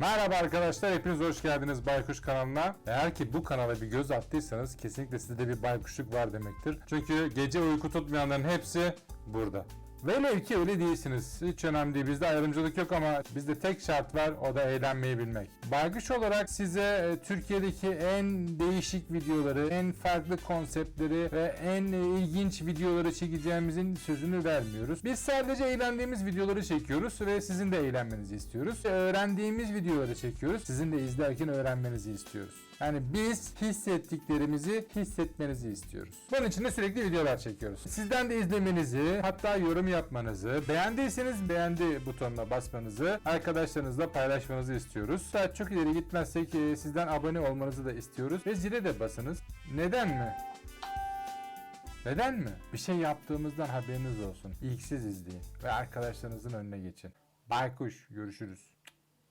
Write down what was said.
Merhaba arkadaşlar, hepiniz hoş geldiniz Baykuş kanalına. Eğer ki bu kanala bir göz attıysanız kesinlikle sizde bir baykuşluk var demektir. Çünkü gece uyku tutmayanların hepsi burada. Velev ki öyle değilsiniz. Hiç önemli değil. Bizde ayrımcılık yok ama bizde tek şart var o da eğlenmeyi bilmek. Baykuş olarak size e, Türkiye'deki en değişik videoları, en farklı konseptleri ve en e, ilginç videoları çekeceğimizin sözünü vermiyoruz. Biz sadece eğlendiğimiz videoları çekiyoruz ve sizin de eğlenmenizi istiyoruz. Öğrendiğimiz videoları çekiyoruz. Sizin de izlerken öğrenmenizi istiyoruz. Yani biz hissettiklerimizi hissetmenizi istiyoruz. Bunun için de sürekli videolar çekiyoruz. Sizden de izlemenizi, hatta yorum yapmanızı, beğendiyseniz beğendi butonuna basmanızı, arkadaşlarınızla paylaşmanızı istiyoruz. Saat çok ileri gitmezsek e, sizden abone olmanızı da istiyoruz. Ve zile de basınız. Neden mi? Neden mi? Bir şey yaptığımızdan haberiniz olsun. İlk siz izleyin ve arkadaşlarınızın önüne geçin. Baykuş görüşürüz.